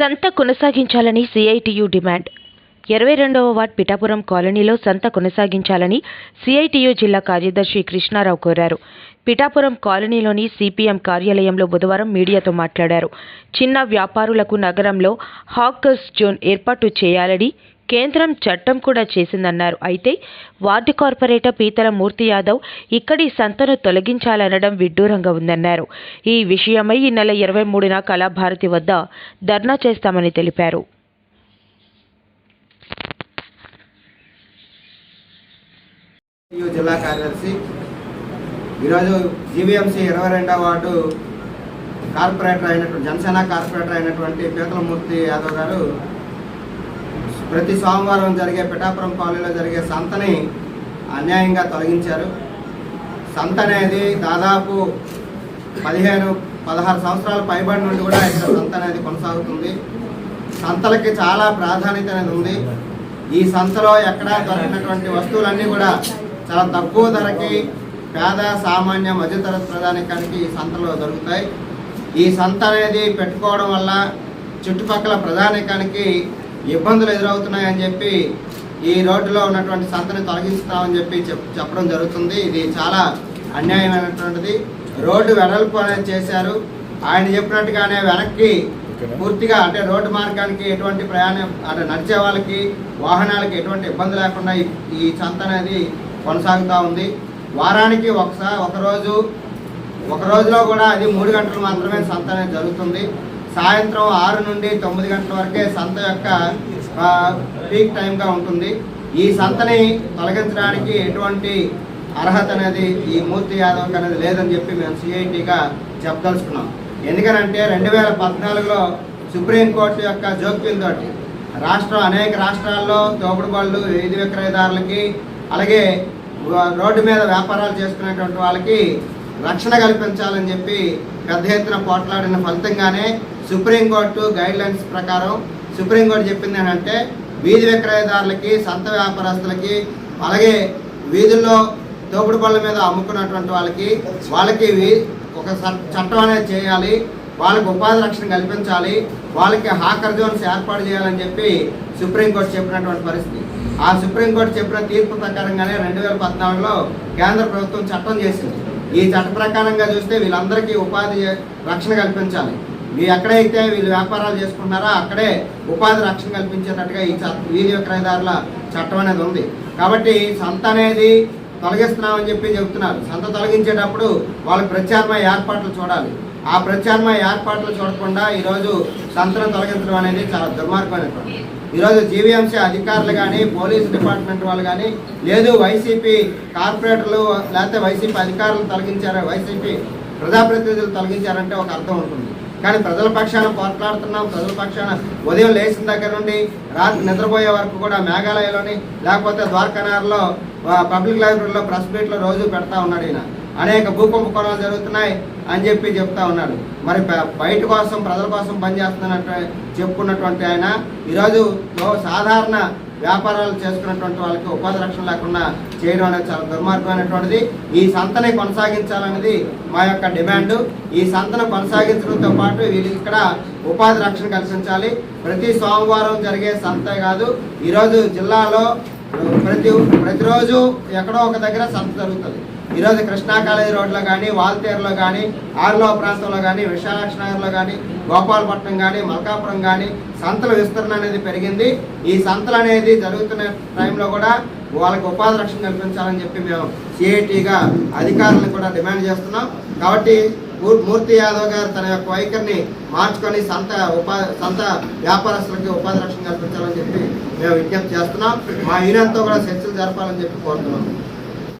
సంత కొనసాగించాలని CITU demand. ఇరవై రెండవ వార్డ్ పిఠాపురం కాలనీలో సంత కొనసాగించాలని సిఐటియు జిల్లా కార్యదర్శి కృష్ణారావు కోరారు. పిఠాపురం కాలనీలోని సిపిఎం కార్యాలయంలో బుధవారం మీడియాతో మాట్లాడారు. చిన్న వ్యాపారులకు నగరంలో హాకర్స్ జోన్ ఏర్పాటు చేయాలని కేంద్రం చట్టం కూడా చేసిందన్నారు. అయితే వార్డు కార్పొరేటర్ పీతల మూర్తి యాదవ్ ఇక్కడి సంతను తొలగించాలనడం విడ్డూరంగా ఉందన్నారు. ఈ విషయమై ఈ నెల ఇరవై మూడున కళాభారతి వద్ద ధర్నా చేస్తామని తెలిపారు. జిల్లా కార్యదర్శి ఈరోజు జీవీఎంసీ ఇరవై రెండవ వార్డు కార్పొరేటర్ అయినటువంటి జనసేన కార్పొరేటర్ అయినటువంటి పీతలమూర్తి యాదవ్ గారు ప్రతి సోమవారం జరిగే పిఠాపురం కాలనీలో జరిగే సంతని అన్యాయంగా తొలగించారు. సంత అనేది దాదాపు పదిహేను పదహారు సంవత్సరాల పైబడి నుండి కూడా ఇక్కడ సంత అనేది కొనసాగుతుంది. సంతలకి చాలా ప్రాధాన్యత అనేది ఉంది. ఈ సంతలో ఎక్కడా దొరికినటువంటి వస్తువులన్నీ కూడా చాలా తక్కువ ధరకి పేద సామాన్య మధ్యతరగతి ప్రధానికానికి ఈ సంతలో దొరుకుతాయి. ఈ సంత అనేది పెట్టుకోవడం వల్ల చుట్టుపక్కల ప్రధానికానికి ఇబ్బందులు ఎదురవుతున్నాయని చెప్పి ఈ రోడ్డులో ఉన్నటువంటి సంతని తొలగిస్తామని చెప్పి చెప్ చెప్పడం జరుగుతుంది. ఇది చాలా అన్యాయమైనటువంటిది. రోడ్డు వెడల్పు అనేది చేశారు. ఆయన చెప్పినట్టుగానే వెనక్కి పూర్తిగా అంటే రోడ్డు మార్గానికి ఎటువంటి ప్రయాణం అంటే నడిచే వాళ్ళకి వాహనాలకి ఎటువంటి ఇబ్బంది లేకుండా ఈ- ఈ సంత అనేది కొనసాగుతూ ఉంది. వారానికి ఒకసారి ఒకరోజు ఒక రోజులో కూడా అది మూడు గంటలు మాత్రమే సంత అనేది జరుగుతుంది. సాయంత్రం ఆరు నుండి తొమ్మిది గంటల వరకే సంత యొక్క పీక్ టైంగా ఉంటుంది. ఈ సంతని తొలగించడానికి ఎటువంటి అర్హత అనేది ఈ మూర్తి యాదవ్ అనేది లేదని చెప్పి మేము సిఐటిగా చెప్పదలుచుకున్నాం. ఎందుకనంటే రెండు వేల పద్నాలుగులో సుప్రీంకోర్టు యొక్క జోక్యంతో రాష్ట్రం అనేక రాష్ట్రాల్లో తోపుడుబళ్ళు వీధి విక్రయదారులకి అలాగే రోడ్డు మీద వ్యాపారాలు చేసుకునేటువంటి వాళ్ళకి రక్షణ కల్పించాలని చెప్పి పెద్ద ఎత్తున పోట్లాడిన ఫలితంగానే సుప్రీంకోర్టు గైడ్ లైన్స్ ప్రకారం సుప్రీంకోర్టు చెప్పింది ఏంటంటే వీధి విక్రయదారులకి సంత వ్యాపారస్తులకి అలాగే వీధుల్లో తోపుడు బళ్ళ మీద అమ్ముకున్నటువంటి వాళ్ళకి వాళ్ళకి వీ- ఒక చట్టం అనేది చేయాలి వాళ్ళకి ఉపాధి రక్షణ కల్పించాలి వాళ్ళకి హాకర్ జోన్స్ ఏర్పాటు చేయాలని చెప్పి సుప్రీంకోర్టు చెప్పినటువంటి పరిస్థితి. ఆ సుప్రీంకోర్టు చెప్పిన తీర్పు ప్రకారంగానే రెండు వేల పద్నాలుగులో కేంద్ర ప్రభుత్వం చట్టం చేసింది. ఈ చట్ట ప్రకారంగా చూస్తే వీళ్ళందరికీ ఉపాధి రక్షణ కల్పించాలి. మీ ఎక్కడైతే వీళ్ళు వ్యాపారాలు చేసుకుంటున్నారో అక్కడే ఉపాధి రక్షణ కల్పించేటట్టుగా ఈ చట్ట వీధి విక్రయదారుల చట్టం అనేది ఉంది. కాబట్టి సంత అనేది తొలగిస్తున్నామని చెప్పి చెబుతున్నారు. సంత తొలగించేటప్పుడు వాళ్ళకి ప్రత్యామ్నాయ ఏర్పాట్లు చూడాలి. ఆ ప్రత్యామ్నాయ ఏర్పాట్లు చూడకుండా ఈరోజు సంతను తొలగించడం అనేది చాలా దుర్మార్గమైనటువంటి ఈరోజు జీవీఎంసీ అధికారులు కానీ పోలీస్ డిపార్ట్మెంట్ వాళ్ళు కానీ లేదు వైసీపీ కార్పొరేటర్లు లేకపోతే వైసీపీ అధికారులు తొలగించారు వైసీపీ ప్రజాప్రతినిధులు తొలగించారంటే ఒక అర్థం ఉంటుంది. కానీ ప్రజల పక్షాన పోట్లాడుతున్నాం ప్రజల పక్షాన ఉదయం లేచిన దగ్గర నుండి రాత్రి నిద్రపోయే వరకు కూడా మేఘాలయలోని లేకపోతే ద్వారకానగర్లో పబ్లిక్ లైబ్రరీలో ప్రెస్ మీట్లో రోజు పెడతా ఉన్నాడు ఈయన. అనేక భూకంప కొనాలు జరుగుతున్నాయి అని చెప్పి చెప్తా ఉన్నాడు. మరి బయట కోసం ప్రజల కోసం పనిచేస్తున్నట్టు చెప్పుకున్నటువంటి ఆయన ఈరోజు సాధారణ వ్యాపారాలు చేసుకున్నటువంటి వాళ్ళకి ఉపాధి రక్షణ లేకుండా చేయడం అనేది చాలా దుర్మార్గమైనటువంటిది. ఈ సంతని కొనసాగించాలనేది మా యొక్క డిమాండ్. ఈ సంతను కొనసాగించడంతో పాటు వీళ్ళకి ఇక్కడ ఉపాధి రక్షణ కల్పించాలి. ప్రతి సోమవారం జరిగే సంతే కాదు. ఈరోజు జిల్లాలో ప్రతి ప్రతిరోజు ఎక్కడో ఒక దగ్గర సంత జరుగుతుంది. ఈరోజు కృష్ణా కాలేజీ రోడ్లో కానీ వాల్తేరులో కానీ ఆర్లో ప్రాంతంలో కానీ విశాలాక్ష నగర్లో కానీ గోపాలపట్నం కానీ మల్కాపురం కానీ సంతల విస్తరణ అనేది పెరిగింది. ఈ సంతలు అనేది జరుగుతున్న టైంలో కూడా వాళ్ళకి ఉపాధి రక్షణ కల్పించాలని చెప్పి మేము సిఐటిగా అధికారులను కూడా డిమాండ్ చేస్తున్నాం. కాబట్టి మూర్తి యాదవ్ గారు తన యొక్క వైఖరిని మార్చుకొని సంత ఉపాధి సంత వ్యాపారస్తులకి ఉపాధి రక్షణ కల్పించాలని చెప్పి మేము విజ్ఞప్తి చేస్తున్నాం. మా యూనియన్తో కూడా చర్చలు జరపాలని చెప్పి కోరుతున్నాం.